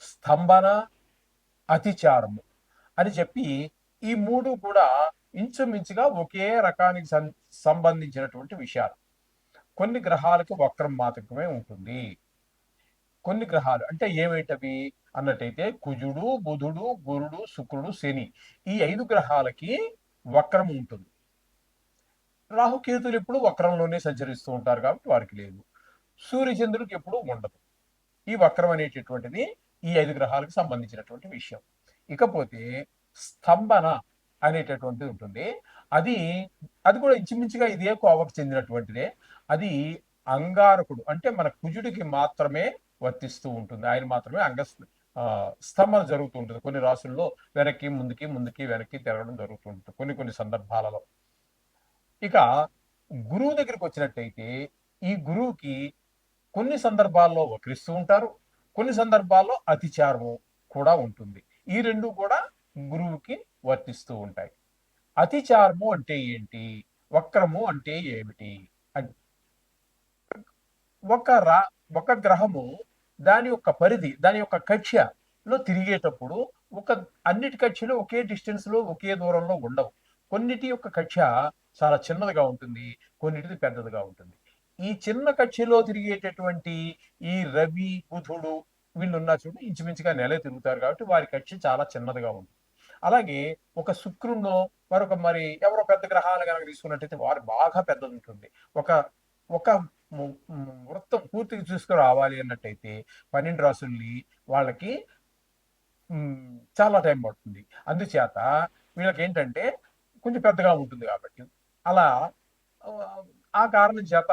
స్తంభన అతిచారము అని చెప్పి ఈ మూడు కూడా ఇంచుమించుగా ఒకే రకానికి సం- సంబంధించినటువంటి విషయాలు. కొన్ని గ్రహాలకు వక్రం మాత్రమే ఉంటుంది. కొన్ని గ్రహాలు అంటే ఏమేటవి? అన్నట్టయితే కుజుడు బుధుడు గురుడు శుక్రుడు శని ఈ ఐదు గ్రహాలకి వక్రం ఉంటుంది. రాహుకేతులు ఎప్పుడు వక్రంలోనే సంచరిస్తూ ఉంటారు కాబట్టి వారికి లేదు. సూర్యచంద్రుడికి ఎప్పుడు ఉండదు. ఈ వక్రం అనేటటువంటిది ఈ ఐదు గ్రహాలకు సంబంధించినటువంటి విషయం. ఇకపోతే స్తంభన అనేటటువంటిది ఉంటుంది. అది అది కూడా ఇంచుమించుగా ఇదే కోవకు చెందినటువంటిదే. అది అంగారకుడు అంటే మన కుజుడికి మాత్రమే వర్తిస్తూ ఉంటుంది. ఆయన మాత్రమే అంగ ఆ, స్తంభన జరుగుతూ ఉంటుంది. కొన్ని రాసుల్లో వెనక్కి ముందుకి ముందుకి వెనక్కి తిరగడం జరుగుతూ ఉంటుంది. కొన్ని కొన్ని సందర్భాలలో. ఇక గురువు దగ్గరికి వచ్చినట్టయితే ఈ గురువుకి కొన్ని సందర్భాల్లో వక్రిస్తూ ఉంటారు. కొన్ని సందర్భాల్లో అతిచారము కూడా ఉంటుంది. ఈ రెండు కూడా గురువుకి వర్తిస్తూ ఉంటాయి. అతిచారము అంటే ఏంటి? వక్రము అంటే ఏమిటి? అని ఒక రా ఒక గ్రహము దాని యొక్క పరిధి దాని యొక్క కక్ష్యలో తిరిగేటప్పుడు ఒక అన్నిటి కక్ష్యలు ఒకే డిస్టెన్స్లో ఒకే దూరంలో ఉండవు. కొన్నిటి యొక్క కక్ష్య చాలా చిన్నదిగా ఉంటుంది కొన్నిటిది పెద్దదిగా ఉంటుంది. ఈ చిన్న కక్ష్యలో తిరిగేటటువంటి ఈ రవి బుధుడు వీళ్ళు ఉన్నా చూడు ఇంచుమించుగా నెల తిరుగుతారు కాబట్టి వారి కక్ష చాలా చిన్నదిగా ఉంటుంది అలాగే ఒక శుక్రుణ్ణో మరొక మరి ఎవరో పెద్ద గ్రహాలు కనుక తీసుకున్నట్టయితే వారు బాగా పెద్దది ఉంటుంది ఒక ఒక వృత్తం పూర్తిగా చూసుకురావాలి అన్నట్టయితే పన్నెండు రాసుల్ని వాళ్ళకి చాలా టైం పడుతుంది. అందుచేత వీళ్ళకి ఏంటంటే కొంచెం పెద్దగా ఉంటుంది కాబట్టి. అలా ఆ కారణం చేత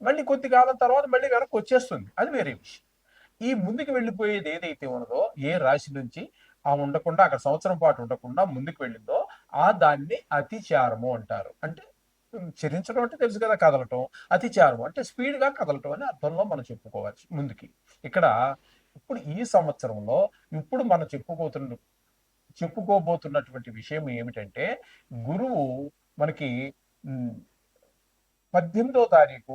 మళ్ళీ కొద్ది కాలం తర్వాత మళ్ళీ వెనక్కి వచ్చేస్తుంది. అది వేరే విషయం. ఈ ముందుకు వెళ్ళిపోయేది ఏదైతే ఉన్నదో ఏ రాశి నుంచి ఆ ఉండకుండా అక్కడ సంవత్సరం పాటు ఉండకుండా ముందుకు వెళ్ళిందో ఆ దాన్ని అతిచారము అంటారు. అంటే చరించడం అంటే తెలుసు కదా కదలటం. అతిచారం అంటే స్పీడ్గా కదలటం అని అర్థంలో మనం చెప్పుకోవచ్చు ముందుకి. ఇక్కడ ఇప్పుడు ఈ సంవత్సరంలో ఇప్పుడు మనం చెప్పుకోతున్న చెప్పుకోబోతున్నటువంటి విషయం ఏమిటంటే గురువు మనకి పద్దెనిమిదో తారీఖు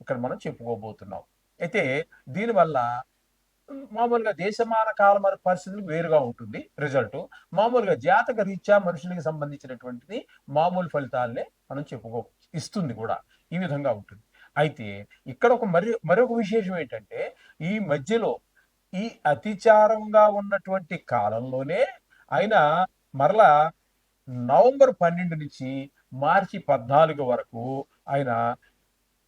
ఇక్కడ మనం చెప్పుకోబోతున్నాం. అయితే దీనివల్ల మామూలుగా దేశమాన కాల మరి పరిస్థితులు వేరుగా ఉంటుంది. రిజల్ట్ మామూలుగా జాతక రీత్యా మనుషులకి సంబంధించినటువంటిది మామూలు ఫలితాలనే మనం చెప్పుకో ఇస్తుంది కూడా. ఈ విధంగా ఉంటుంది. అయితే ఇక్కడ ఒక మరి మరొక విశేషం ఏంటంటే ఈ మధ్యలో ఈ అతిచారంగా ఉన్నటువంటి కాలంలోనే ఆయన మరలా నవంబర్ పన్నెండు నుంచి మార్చి పద్నాలుగు వరకు ఆయన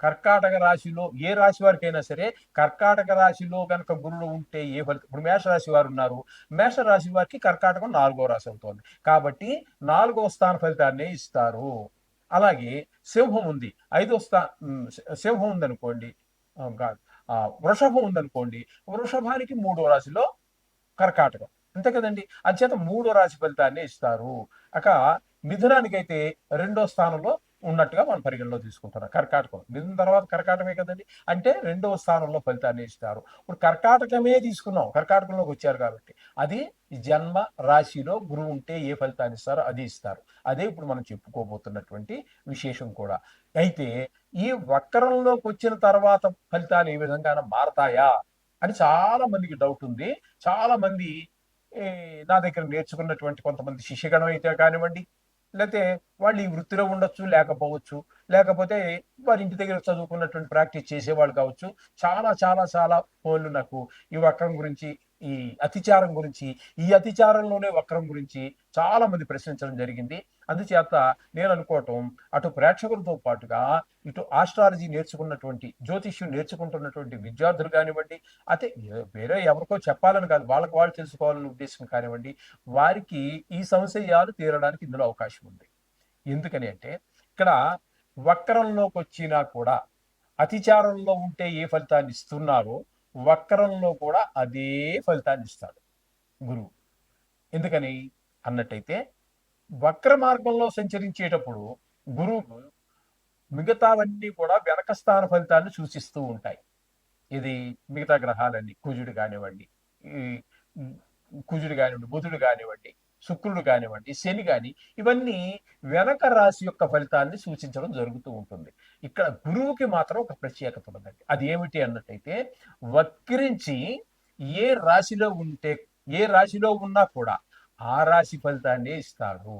కర్కాటక రాశిలో ఏ రాశి వారికైనా సరే కర్కాటక రాశిలో కనుక గురుడు ఉంటే ఏ ఫలితం ఇప్పుడు మేష రాశి వారు ఉన్నారు. మేష రాశి వారికి కర్కాటకం నాలుగో రాశి అవుతోంది. కాబట్టి నాలుగో స్థాన ఫలితాన్ని ఇస్తారు. అలాగే సింహం ఉంది. ఐదో స్థా సింహం ఉందనుకోండి. వృషభం ఉందనుకోండి. వృషభానికి మూడో రాశిలో కర్కాటకం. అంతే కదండి? అంచేత మూడో రాశి ఫలితాన్ని ఇస్తారు. అక మిథునానికైతే రెండో స్థానంలో ఉన్నట్టుగా మనం పరిగణలో తీసుకుంటున్నాం. కర్కాటకం. మిథున తర్వాత కర్కాటకమే కదండి? అంటే రెండవ స్థానంలో ఫలితాన్ని ఇస్తారు. ఇప్పుడు కర్కాటకమే తీసుకున్నాం. కర్కాటకంలోకి వచ్చారు కాబట్టి అది జన్మ రాశిలో గురువు ఉంటే ఏ ఫలితాన్ని ఇస్తారో అది ఇస్తారు. అదే ఇప్పుడు మనం చెప్పుకోబోతున్నటువంటి విశేషం కూడా. అయితే ఈ వక్రంలోకి వచ్చిన తర్వాత ఫలితాలు ఏ విధంగా మారతాయా అని చాలా మందికి డౌట్ ఉంది. చాలా మంది నా దగ్గర నేర్చుకున్నటువంటి కొంతమంది శిష్యగణం అయితే కానివ్వండి లేకపోతే వాళ్ళు ఈ వృత్తిలో ఉండొచ్చు లేకపోవచ్చు. లేకపోతే వారి ఇంటి దగ్గర చదువుకున్నటువంటి ప్రాక్టీస్ చేసేవాళ్ళు కావచ్చు. చాలా చాలా చాలా ఫోన్లు నాకు ఈ వక్రం గురించి ఈ అతిచారం గురించి ఈ అతిచారంలోనే వక్రం గురించి చాలా మంది ప్రశ్నించడం జరిగింది. అందుచేత నేను అనుకోవటం అటు ప్రేక్షకులతో పాటుగా ఇటు ఆస్ట్రాలజీ నేర్చుకున్నటువంటి జ్యోతిష్యం నేర్చుకుంటున్నటువంటి విద్యార్థులు కానివ్వండి అయితే వేరే ఎవరికో చెప్పాలని కాదు వాళ్ళకి వాళ్ళు తెలుసుకోవాలని ఉద్దేశం కానివ్వండి వారికి ఈ సంశయాలు తీరడానికి ఇందులో అవకాశం ఉంది. ఎందుకని అంటే ఇక్కడ వక్రంలోకి వచ్చినా కూడా అతిచారంలో ఉంటే ఏ ఫలితాన్ని ఇస్తున్నారో వక్రంలో కూడా అదే ఫలితాన్ని ఇస్తాడు గురువు. ఎందుకని? అన్నట్టయితే వక్ర మార్గంలో సంచరించేటప్పుడు గురువు మిగతావన్నీ కూడా వెనక స్థాన ఫలితాన్ని సూచిస్తూ ఉంటాయి. ఇది మిగతా గ్రహాలన్నీ కుజుడు కానివ్వండి ఈ కుజుడు కానివ్వండి బుధుడు కానివ్వండి శుక్రుడు కానివ్వండి శని కాని ఇవన్నీ వెనక రాశి యొక్క ఫలితాన్ని సూచించడం జరుగుతూ ఉంటుంది. ఇక్కడ గురువుకి మాత్రం ఒక ప్రత్యేకత ఉందండి. అది ఏమిటి అన్నట్టయితే వక్రించి ఏ రాశిలో ఉంటే ఏ రాశిలో ఉన్నా కూడా ఆ రాశి ఫలితాన్ని ఇస్తాడు.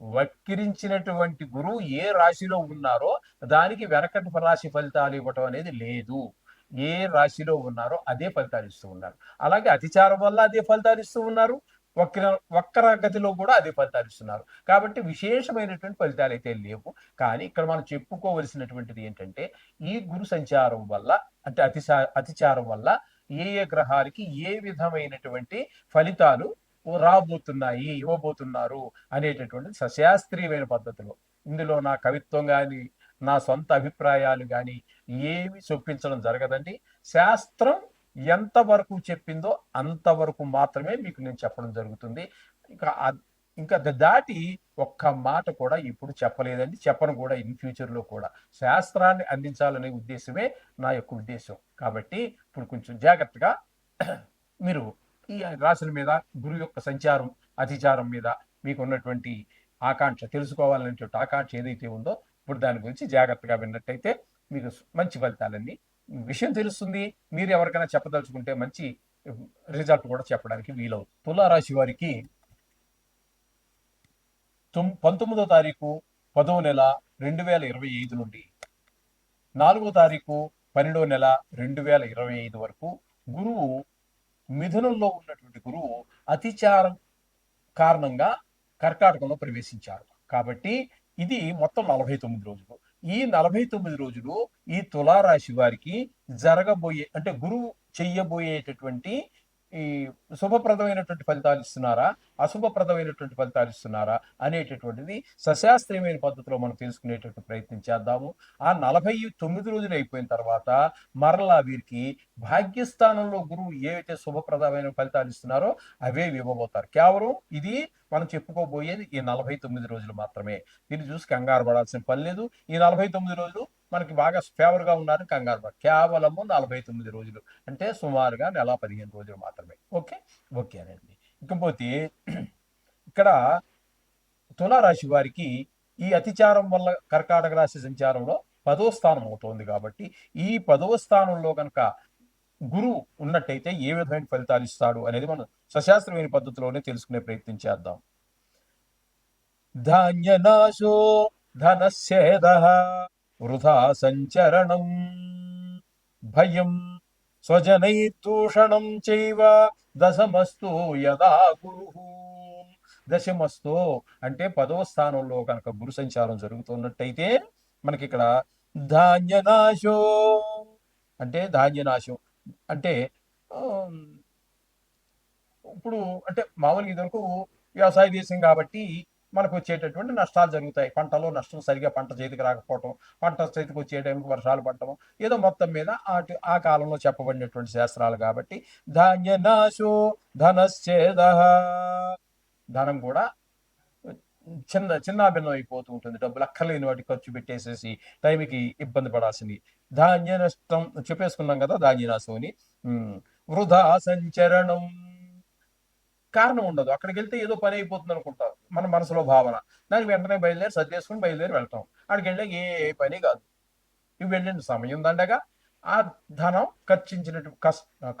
వక్రించినటువంటి గురువు ఏ రాశిలో ఉన్నారో దానికి వెనకటి రాశి ఫలితాలు ఇవ్వటం అనేది లేదు. ఏ రాశిలో ఉన్నారో అదే ఫలితాలు ఇస్తూ ఉన్నారు. అలాగే అతిచారం వల్ల అదే ఫలితాలు ఇస్తూ ఉన్నారు. వక్ర వక్ర గతిలో కూడా అదే ఫలితాలు ఇస్తున్నారు. కాబట్టి విశేషమైనటువంటి ఫలితాలు అయితే లేవు. కానీ ఇక్కడ మనం చెప్పుకోవలసినటువంటిది ఏంటంటే ఈ గురు సంచారం వల్ల అంటే అతిశా అతిచారం వల్ల ఏ ఏ గ్రహాలకి ఏ విధమైనటువంటి ఫలితాలు రాబోతున్నాయి ఇవ్వబోతున్నారు అనేటటువంటి సశాస్త్రీయమైన పద్ధతిలో. ఇందులో నా కవిత్వం కానీ నా సొంత అభిప్రాయాలు కానీ ఏమి చొప్పించడం జరగదండి. శాస్త్రం ఎంతవరకు చెప్పిందో అంతవరకు మాత్రమే మీకు నేను చెప్పడం జరుగుతుంది. ఇంకా ఇంకా ద- దాటి ఒక్క మాట కూడా ఇప్పుడు చెప్పలేదండి. చెప్పను కూడా ఇన్ ఫ్యూచర్లో కూడా. శాస్త్రాన్ని అందించాలనే ఉద్దేశమే నా యొక్క ఉద్దేశం. కాబట్టి ఇప్పుడు కొంచెం జాగ్రత్తగా మీరు ఈ రాశుల మీద గురు యొక్క సంచారం అతిచారం మీద మీకు ఉన్నటువంటి ఆకాంక్ష తెలుసుకోవాలనేటువంటి ఆకాంక్ష ఏదైతే ఉందో ఇప్పుడు దాని గురించి జాగ్రత్తగా విన్నట్టయితే మీకు మంచి ఫలితాలన్నీ విషయం తెలుస్తుంది. మీరు ఎవరికైనా చెప్పదలుచుకుంటే మంచి రిజల్ట్ కూడా చెప్పడానికి వీలవుతుంది తులారాశి వారికి పంతొమ్మిదో తారీఖు పదో నెల రెండు వేల ఇరవై ఐదు నుండి నాలుగో తారీఖు పన్నెండో నెల రెండు వేల ఇరవై ఐదు వరకు గురువు మిథునంలో ఉన్నటువంటి గురువు అతిచారం కారణంగా కర్కాటకంలో ప్రవేశించారు. కాబట్టి ఇది మొత్తం నలభై తొమ్మిది రోజులు. ఈ నలభై తొమ్మిది రోజులు ఈ తులారాశి వారికి జరగబోయే అంటే గురువు చెయ్యబోయేటటువంటి ఈ శుభప్రదమైనటువంటి ఫలితాలు ఇస్తున్నారా? అశుభప్రదమైనటువంటి ఫలితాలు ఇస్తున్నారా? అనేటటువంటిది సశాస్త్రీయమైన పద్ధతిలో మనం తెలుసుకునేటట్టు ప్రయత్నం చేద్దాము. ఆ నలభై తొమ్మిది రోజులు అయిపోయిన తర్వాత మరలా వీరికి భాగ్యస్థానంలో గురువు ఏవైతే శుభప్రదమైన ఫలితాలు ఇస్తున్నారో అవే ఇవ్వబోతారు. కేవలం ఇది మనం చెప్పుకోబోయేది ఈ నలభై తొమ్మిది రోజులు మాత్రమే. దీన్ని చూసి కంగారు పడాల్సిన పని లేదు. ఈ నలభై తొమ్మిది రోజులు మనకి బాగా ఫేవర్గా ఉన్నారు కంగారు కేవలము నలభై తొమ్మిది రోజులు అంటే సుమారుగా నెల పదిహేను రోజులు మాత్రమే. ఓకే? ఓకే అండి. ఇకపోతే ఇక్కడ తులారాశి వారికి ఈ అతిచారం వల్ల కర్కాటక రాశి సంచారంలో పదో స్థానం అవుతోంది కాబట్టి ఈ పదవ స్థానంలో కనుక గురువు ఉన్నట్టయితే ఏ విధమైన ఫలితాలు ఇస్తాడు అనేది మనం సశాస్త్రమైన పద్ధతిలోనే తెలుసుకునే ప్రయత్నం చేద్దాం. ధాన్యనాశో ధనశ్చేద వృధా సంచరణం భయం స్వజనైర్దూషణం చైవ దశమస్తో యదా గురు. దశమస్తో అంటే పదవ స్థానంలో కనుక గురు సంచారం జరుగుతున్నట్టయితే మనకి ఇక్కడ ధాన్యనాశో అంటే ధాన్యనాశం. అంటే ఇప్పుడు అంటే మామూలుగా ఇదివరకు వ్యవసాయ దేశం కాబట్టి మనకు వచ్చేటటువంటి నష్టాలు జరుగుతాయి. పంటలో నష్టం సరిగా పంట చేతికి రాకపోవటం పంట చేతికి వచ్చే టైంకి వర్షాలు పడటం ఏదో మొత్తం మీద అటు ఆ కాలంలో చెప్పబడినటువంటి శాస్త్రాలు కాబట్టి ధాన్యనాశో ధనశ్చేద. ధనం కూడా చిన్న చిన్నాభిన్నం అయిపోతూ ఉంటుంది. డబ్బులు అక్కర్లేని వాటి ఖర్చు పెట్టేసేసి టైంకి ఇబ్బంది పడాల్సింది. ధాన్య నష్టం చెప్పేసుకున్నాం కదా ధాన్య నాశం వృధా సంచరణం. కారణం ఉండదు. అక్కడికి వెళ్తే ఏదో పని అయిపోతుంది అనుకుంటారు మన మనసులో భావన. దానికి వెంటనే బయలుదేరి సర్దేసుకుని బయలుదేరి వెళ్తాం. అక్కడికి వెళ్ళాక ఏ పని కాదు. ఇవి వెళ్ళిన సమయం దండగా ఆ ధనం ఖర్చించినట్టు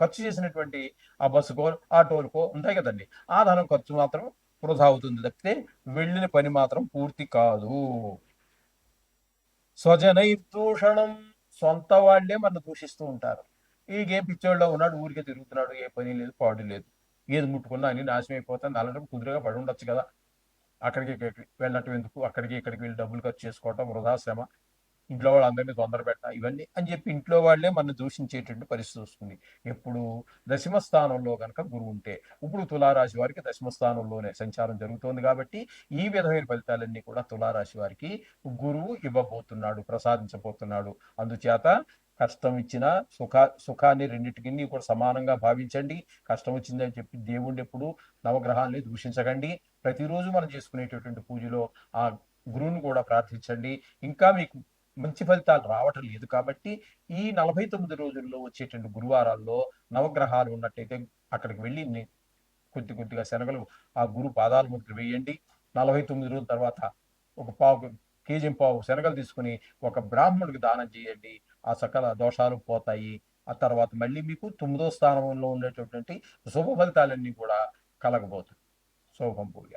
ఖర్చు చేసినటువంటి ఆ బస్సుకో ఆటోలకో ఉంటాయి కదండి. ఆ ధనం ఖర్చు మాత్రం వృధా అవుతుంది తప్పితే వెళ్ళిన పని మాత్రం పూర్తి కాదు. స్వజనైర్దూషణం సొంత వాళ్ళే మన దూషిస్తూ ఉంటారు. ఈ గేమ్ పిచ్చోళ్ళలో ఉన్నాడు ఊరికే తిరుగుతున్నాడు ఏ పని లేదు పాడు లేదు. ఏది ముట్టుకున్నా అని నాశనం అయిపోతుంది అలాంటి కుదురుగా పడి ఉండొచ్చు కదా. అక్కడికి వెళ్ళటం ఎందుకు? అక్కడికి ఇక్కడికి వెళ్ళి డబ్బులు ఖర్చు చేసుకోవటం వృధా శ్రమ. ఇంట్లో వాళ్ళందరినీ తొందర పెట్ట ఇవన్నీ అని చెప్పి ఇంట్లో వాళ్ళే మన దూషించేటువంటి పరిస్థితి వస్తుంది. ఎప్పుడు దశమ స్థానంలో కనుక గురువు ఉంటే ఇప్పుడు తులారాశి వారికి దశమ స్థానంలోనే సంచారం జరుగుతోంది కాబట్టి ఈ విధమైన ఫలితాలన్నీ కూడా తులారాశి వారికి గురువు ఇవ్వబోతున్నాడు ప్రసాదించబోతున్నాడు. అందుచేత కష్టం ఇచ్చిన సుఖ సుఖాన్ని రెండింటికి కూడా సమానంగా భావించండి. కష్టం వచ్చిందని చెప్పి దేవుణ్ణి ఎప్పుడు నవగ్రహాల్ని దూషించకండి. ప్రతిరోజు మనం చేసుకునేటటువంటి పూజలో ఆ గురువుని కూడా ప్రార్థించండి. ఇంకా మీకు మంచి ఫలితాలు రావటం లేదు కాబట్టి ఈ నలభై తొమ్మిది రోజుల్లో వచ్చేటువంటి గురువారాల్లో నవగ్రహాలు ఉన్నట్టయితే అక్కడికి వెళ్ళి కొద్ది కొద్దిగా శనగలు ఆ గురు పాదాల ముద్ర వేయండి. నలభై తొమ్మిది రోజుల తర్వాత ఒక పావు కేజీ పావు శనగలు తీసుకుని ఒక బ్రాహ్మణుడికి దానం చేయండి. ఆ సకల దోషాలు పోతాయి. ఆ తర్వాత మళ్ళీ మీకు తొమ్మిదో స్థానంలో ఉండేటటువంటి శుభ ఫలితాలన్నీ కూడా కలగబోతుంది శుభం పూజ